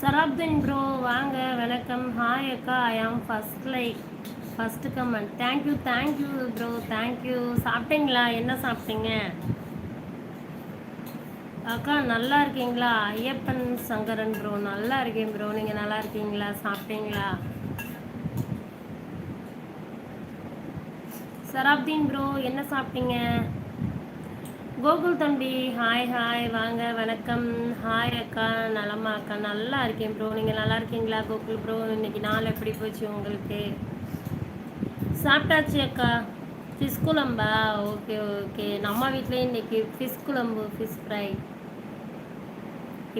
சராப்தீன் bro வாங்க வணக்கம். Hi அக்கா I am first like first comment thank you thank you bro thank you சாப்பிட்டீங்களா? என்ன சாப்பிட்டீங்க? அக்கா நல்லா இருக்கீங்களா? ஐயப்பன் சங்கரன் ப்ரோ நல்லா இருக்கேன் ப்ரோ நீங்கள் நல்லா இருக்கீங்களா? சாப்பிட்டீங்களா? சராப்தீன் ப்ரோ என்ன சாப்பிட்டீங்க? கோகுல் தம்பி ஹாய் ஹாய் வாங்க வணக்கம். ஹாய் அக்கா நலமா அக்கா நல்லா இருக்கேன் ப்ரோ நீங்கள் நல்லா இருக்கீங்களா கோகுல் ப்ரோ இன்னைக்கு நாள் எப்படி போச்சு உங்களுக்கு? சாப்பிட்டாச்சு அக்கா. ஃபிஷ் குழம்பா? ஓகே ஓகே நம்ம வீட்லேயும் இன்னைக்கு ஃபிஷ் குழம்பு ஃபிஷ் ஃப்ரை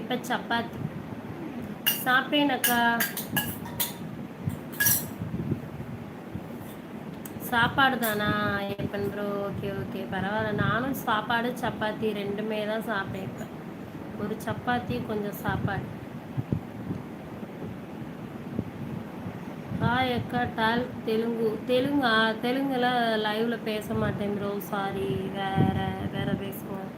இப்போ சப்பாத்தி. சாப்பிட்டேன் அக்கா. சாப்பாடு தானா எப்பன் ப்ரோ ஓகே ஓகே பரவாயில்ல. நானும் சாப்பாடு சப்பாத்தி ரெண்டுமே தான் சாப்பிட்டேன் இப்போ. ஒரு சப்பாத்தி கொஞ்சம் சாப்பாடு. ஹாய் அக்கா. டால் தெலுங்கு. தெலுங்கா தெலுங்குல லைவ்ல பேச மாட்டேன் ப்ரோ சாரி வேற வேற பேசுவோம்.